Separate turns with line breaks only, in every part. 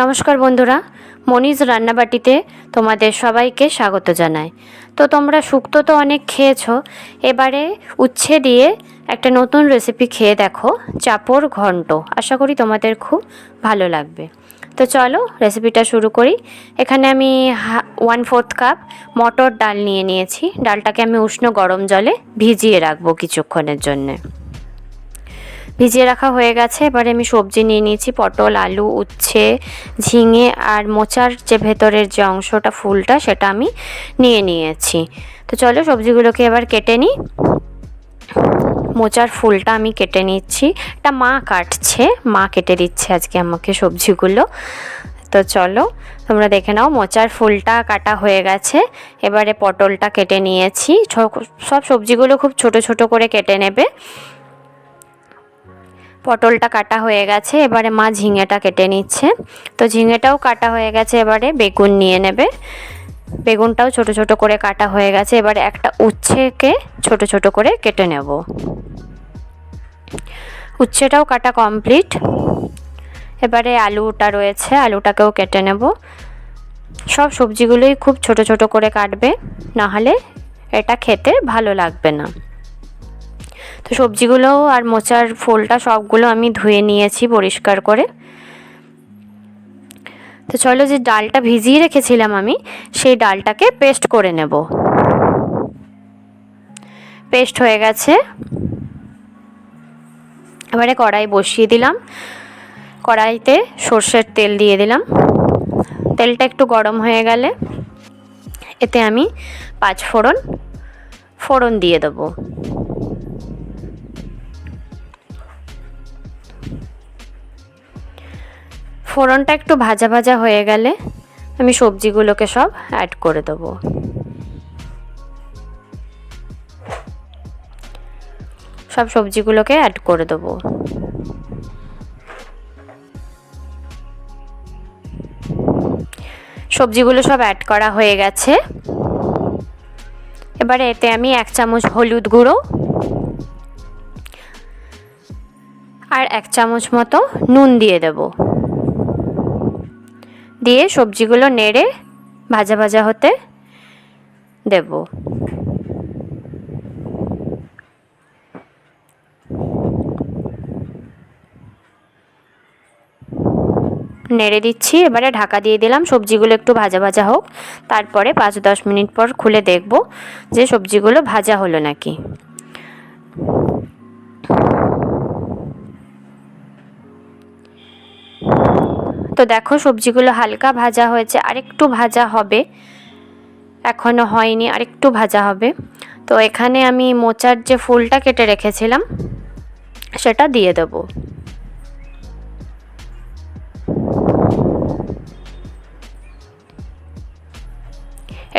নমস্কার বন্ধুরা মনিজ রান্নাবাটিতে তোমাদের সবাইকে স্বাগত জানাই। তো তোমরা শুক্তো তো অনেক খেয়েছো, এবারে উচ্ছে দিয়ে একটা নতুন রেসিপি খেয়ে দেখো চাপড় ঘন্ট। আশা করি তোমাদের খুব ভালো লাগবে। তো চলো রেসিপিটা শুরু করি। এখানে আমি ওয়ান ফোর্থ কাপ মটর ডাল নিয়ে নিয়েছি। ডালটাকে আমি উষ্ণ গরম জলে ভিজিয়ে রাখব কিছুক্ষণের জন্যে। ভিজিয়ে রাখা হয়ে গেছে। এবারে আমি সবজি নিয়ে নিয়েছি, পটল, আলু, উচ্ছে, ঝিঙে আর মোচার যে ভেতরের যে অংশটা, ফুলটা, সেটা আমি নিয়ে নিয়েছি। তো চলো সবজিগুলোকে এবার কেটে নিই। মোচার ফুলটা আমি কেটে নিচ্ছি। এটা মা কাটছে, মা কেটে দিচ্ছে আজকে আমাকে সবজিগুলো। তো চলো তোমরা দেখে নাও, মোচার ফুলটা কাটা হয়ে গেছে। এবারে পটলটা কেটে নিয়েছি। সব সবজিগুলো খুব ছোট ছোট করে কেটে নেবে। পটলটা কাটা হয়ে গেছে, এবারে মা ঝিঙেটা কেটে নিচ্ছে। তো ঝিঙেটাও কাটা হয়ে গেছে, এবারে বেগুন নিয়ে নেবে। বেগুনটাও ছোট ছোট করে কাটা হয়ে গেছে, এবারে একটা উচ্ছেকে ছোট ছোট করে কেটে নেব। উচ্ছেটাও কাটা কমপ্লিট। এবারে আলুটা রয়েছে, আলুটাকেও কেটে নেব। সব সবজিগুলোই খুব ছোট ছোট করে কাটবে, নাহলে এটা খেতে ভালো লাগবে না। তো সবজিগুলো আর মোচার ফুলটা সবগুলো আমি ধুয়ে নিয়েছি পরিষ্কার করে। তো চলো যে ডালটা ভিজিয়ে রেখেছিলাম আমি, সেই ডালটাকে পেস্ট করে নেব। পেস্ট হয়ে গেছে। এবারে কড়াই বসিয়ে দিলাম। কড়াইতে সর্ষের তেল দিয়ে দিলাম। তেলটা একটু গরম হয়ে গেলে এতে আমি পাঁচ ফোড়ন ফোড়ন দিয়ে দেবো। ফোড়নটা একটু ভাজা ভাজা হয়ে গেলে আমি সবজিগুলোকে সব অ্যাড করে দেবো। সব সবজিগুলোকে অ্যাড করে দেবো। সবজিগুলো সব অ্যাড করা হয়ে গেছে। এবারে এতে আমি এক চামচ হলুদ গুঁড়ো আর এক চামচ মতো নুন দিয়ে দেবো। দিয়ে সবজিগুলো নেড়ে ভাজা ভাজা হতে দেব। নেড়ে দিচ্ছি, এবারে ঢাকা দিয়ে দিলাম। সবজিগুলো একটু ভাজা ভাজা হোক, তারপরে পাঁচ দশ মিনিট পর খুলে দেখব যে সবজিগুলো ভাজা হলো নাকি। তো দেখো সবজিগুলো হালকা ভাজা হয়েছে, আরেকটু ভাজা হবে। এখনও হয়নি, আরেকটু ভাজা হবে। তো এখানে আমি মোচার যে ফুলটা কেটে রেখেছিলাম, সেটা দিয়ে দেব।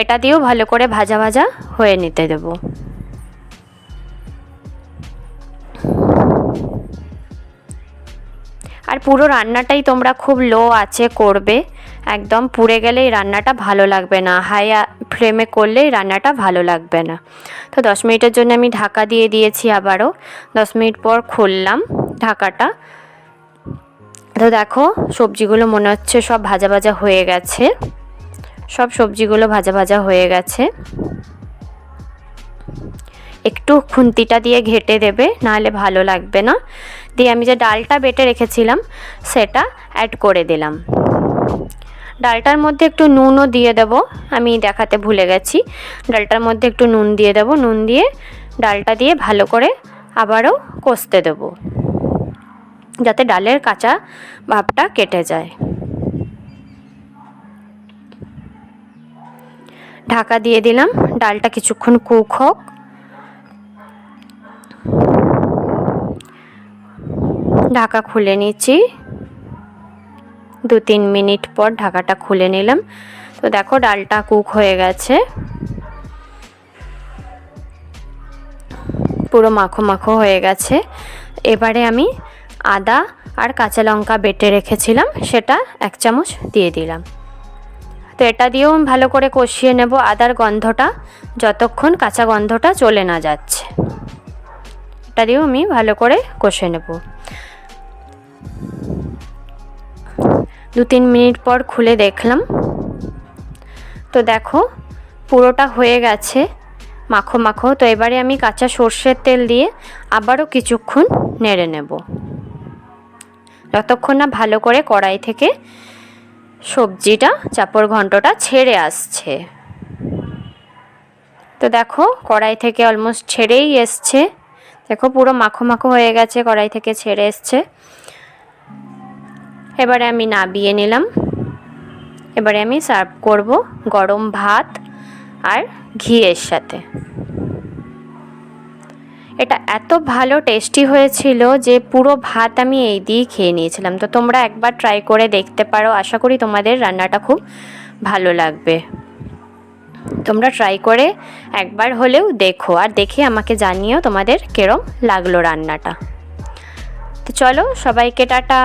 এটা দিয়েও ভালো করে ভাজা ভাজা হয়ে নিতে দেবো। পুরো রান্নাটাই তোমরা খুব লো আছে করবে। একদম পুড়ে গেলে এই রান্নাটা ভালো লাগবে না। হাই ফ্লেমে করলে এই রান্নাটা ভালো লাগবে না। তো দশ মিনিটের জন্য আমি ঢাকা দিয়ে দিয়েছি আবারও। দশ মিনিট পর খুললাম ঢাকাটা। তো দেখো, সবজিগুলো মনে হচ্ছে সব ভাজা ভাজা হয়ে গেছে। সব সবজিগুলো ভাজা ভাজা হয়ে গেছে। একটু খুন্তিটা দিয়ে ঘেটে দেবে, নাহলে ভালো লাগবে না। দিয়ে আমি যে ডালটা বেটে রেখেছিলাম, সেটা অ্যাড করে দিলাম। ডালটার মধ্যে একটু নুনও দিয়ে দেব, আমি দেখাতে ভুলে গেছি। ডালটার মধ্যে একটু নুন দিয়ে দেব, নুন দিয়ে ডালটা দিয়ে ভালো করে আবারও কষতে দেব, যাতে ডালের কাঁচা ভাবটা কেটে যায়। ঢাকা দিয়ে দিলাম, ডালটা কিছুক্ষণ কুক হোক। ঢাকা খুলে নিচ্ছি। দু তিন মিনিট পর ঢাকাটা খুলে নিলাম। তো দেখো ডালটা কুক হয়ে গেছে। পুরো মাখো মাখো হয়ে গেছে। এবারে আমি আদা আর কাঁচা লঙ্কা বেটে রেখেছিলাম, সেটা এক চামচ দিয়ে দিলাম। তো এটা দিয়েও ভালো করে কষিয়ে নেব আদার গন্ধটা, যতক্ষণ কাঁচা গন্ধটা চলে না যাচ্ছে। এটা দিয়েও আমি ভালো করে কষে নেব। দু তিন মিনিট পর খুলে দেখলাম। তো দেখো, পুরোটা হয়ে গেছে মাখো মাখো। তো এবারে আমি কাঁচা সর্ষের তেল দিয়ে আবারও কিছুক্ষণ নেড়ে নেব। যতক্ষণ না ভালো করে কড়াই থেকে সবজিটা চাপড় ঘন্টটা ছেড়ে আসছে। তো দেখো, কড়াই থেকে অলমোস্ট ছেড়েই এসছে। দেখো, পুরো মাখো মাখো হয়ে গেছে, কড়াই থেকে ছেড়ে এসছে। এবারে আমি নাবিয়ে নিলাম। এবারে আমি সার্ভ করব গরম ভাত আর ঘিয়ের সাথে। এটা এত ভালো টেস্টি হয়েছিল যে পুরো ভাত আমি এই দিয়েই খেয়ে নিয়েছিলাম। তো তোমরা একবার ট্রাই করে দেখতে পারো। আশা করি তোমাদের রান্নাটা খুব ভালো লাগবে। তোমরা ট্রাই করে একবার হলেও দেখো আর দেখে আমাকে জানিও তোমাদের কেরম লাগল রান্নাটা। তো চলো সবাইকে টাটা।